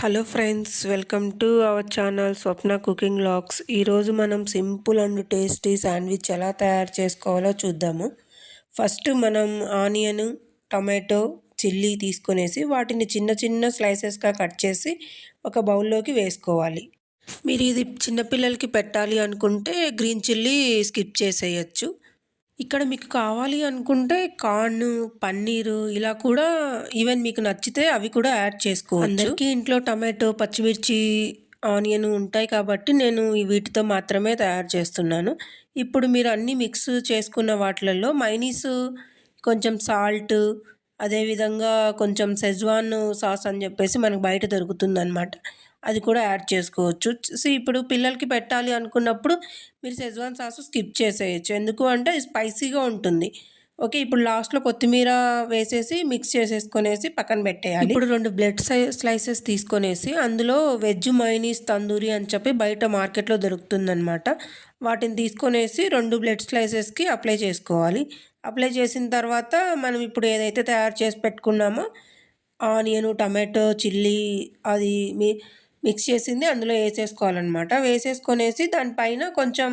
Hello friends welcome to our channel Swapna cooking logs ఈరోజు మనం simple and tasty sandwich ఎలా తయారు చేసుకోవాలో చూద్దాము. ఫస్ట్ మనం ఆనియన్ టమాటో చిల్లీ తీసుకునేసి వాటిని చిన్న చిన్న స్లైసెస్గా కట్ చేసి ఒక బౌల్లోకి వేసుకోవాలి. మీరు ఇది చిన్నపిల్లలకి పెట్టాలి అనుకుంటే గ్రీన్ చిల్లీ స్కిప్ చేసేయచ్చు. ఇక్కడ మీకు కావాలి అనుకుంటే కార్న్ పన్నీరు ఇలా కూడా ఈవెన్ మీకు నచ్చితే అవి కూడా యాడ్ చేసుకోవచ్చు. అందరికీ ఇంట్లో టమాటో పచ్చిమిర్చి ఆనియన్ ఉంటాయి కాబట్టి నేను వీటితో మాత్రమే తయారు చేస్తున్నాను. ఇప్పుడు మీరు అన్నీ మిక్స్ చేసుకున్న వాటిలలో మైనీస్ కొంచెం సాల్ట్ అదేవిధంగా కొంచెం సెజ్వాన్ సాస్ అని చెప్పేసి మనకు బయట దొరుకుతుందనమాట అది కూడా యాడ్ చేసుకోవచ్చు. సో ఇప్పుడు పిల్లలకి పెట్టాలి అనుకున్నప్పుడు మీరు సెజ్వాన్ సాస్ స్కిప్ చేసేయచ్చు. ఎందుకు అంటే స్పైసీగా ఉంటుంది. ఓకే ఇప్పుడు లాస్ట్లో కొత్తిమీర వేసేసి మిక్స్ చేసేసుకొనేసి పక్కన పెట్టేయాలి. ఇప్పుడు రెండు బ్లడ్ స్లైసెస్ తీసుకొనేసి అందులో వెజ్ మైనీస్ తందూరి అని చెప్పి బయట మార్కెట్లో దొరుకుతుందనమాట వాటిని తీసుకొనేసి రెండు బ్లడ్ స్లైసెస్కి అప్లై చేసుకోవాలి. అప్లై చేసిన తర్వాత మనం ఇప్పుడు ఏదైతే తయారు చేసి పెట్టుకున్నామో ఆనియన్ టమాటో చిల్లీ అది మీ మిక్స్ చేసింది అందులో వేసేసుకోవాలన్నమాట. వేసేసుకొనేసి దానిపైన కొంచెం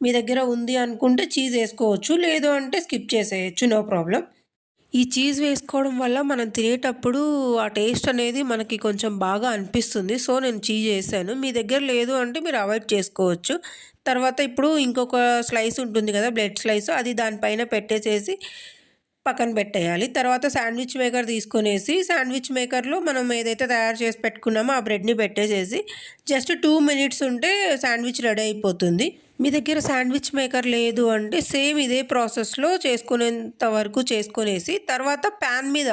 మీ దగ్గర ఉంది అనుకుంటే చీజ్ వేసుకోవచ్చు లేదు అంటే స్కిప్ చేసేయచ్చు నో ప్రాబ్లం. ఈ చీజ్ వేసుకోవడం వల్ల మనం తినేటప్పుడు ఆ టేస్ట్ అనేది మనకి కొంచెం బాగా అనిపిస్తుంది. సో నేను చీజ్ వేసాను. మీ దగ్గర లేదు అంటే మీరు అవాయిడ్ చేసుకోవచ్చు. తర్వాత ఇప్పుడు ఇంకొక స్లైస్ ఉంటుంది కదా బ్లడ్ స్లైస్ అది దానిపైన పెట్టేసేసి పక్కన పెట్టేయాలి. తర్వాత శాండ్విచ్ మేకర్ తీసుకునేసి శాండ్విచ్ మేకర్లో మనం ఏదైతే తయారు చేసి పెట్టుకున్నామో ఆ బ్రెడ్ని పెట్టేసేసి జస్ట్ టూ మినిట్స్ ఉంటే శాండ్విచ్ రెడీ అయిపోతుంది. మీ దగ్గర శాండ్విచ్ మేకర్ లేదు అంటే సేమ్ ఇదే ప్రాసెస్లో చేసుకునేంత వరకు చేసుకునేసి తర్వాత ప్యాన్ మీద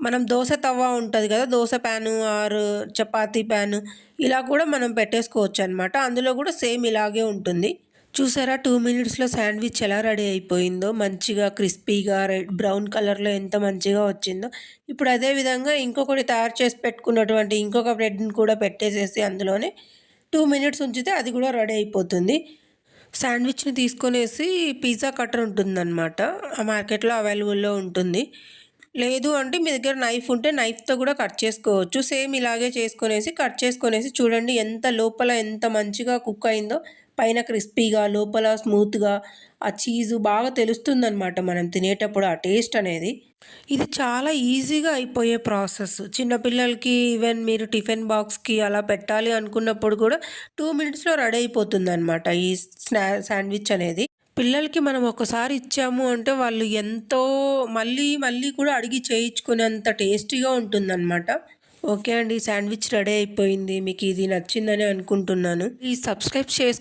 మనం దోశ తవ్వ ఉంటుంది కదా dosa pan or chapati pan ఇలా కూడా మనం పెట్టేసుకోవచ్చు అనమాట అందులో కూడా సేమ్ ఇలాగే ఉంటుంది. చూసారా టూ మినిట్స్లో శాండ్విచ్ ఎలా రెడీ అయిపోయిందో? మంచిగా క్రిస్పీగా రెడ్ బ్రౌన్ కలర్లో ఎంత మంచిగా వచ్చిందో. ఇప్పుడు అదే విధంగా ఇంకొకటి తయారు చేసి పెట్టుకున్నటువంటి ఇంకొక బ్రెడ్ని కూడా పెట్టేసేసి అందులోనే టూ మినిట్స్ ఉంచితే అది కూడా రెడీ అయిపోతుంది. శాండ్విచ్ని తీసుకొనేసి పిజ్జా కట్టర్ ఉంటుందన్నమాట. ఆ మార్కెట్లో అవైలబుల్లో ఉంటుంది. లేదు అంటే మీ దగ్గర నైఫ్ ఉంటే నైఫ్తో కూడా కట్ చేసుకోవచ్చు. సేమ్ ఇలాగే చేసుకొనేసి కట్ చేసుకొనేసి చూడండి ఎంత లోపల ఎంత మంచిగా కుక్ అయిందో. పైన క్రిస్పీగా లోపల స్మూత్గా ఆ చీజు బాగా తెలుస్తుందనమాట మనం తినేటప్పుడు ఆ టేస్ట్ అనేది. ఇది చాలా ఈజీగా అయిపోయే ప్రాసెస్. చిన్నపిల్లలకి ఈవెన్ మీరు టిఫిన్ బాక్స్కి అలా పెట్టాలి అనుకున్నప్పుడు కూడా టూ మినిట్స్లో రెడీ అయిపోతుంది అనమాట ఈ స్నా శాండ్విచ్ అనేది. పిల్లలకి మనం ఒకసారి ఇచ్చాము అంటే వాళ్ళు ఎంతో మళ్ళీ మళ్ళీ కూడా అడిగి చేయించుకునేంత టేస్టీగా ఉంటుందన్నమాట. ఓకే అండి శాండ్విచ్ రెడీ అయిపోయింది మీకు ఇది నచ్చిందని అనుకుంటున్నాను. ఈ సబ్స్క్రైబ్ చేసుకో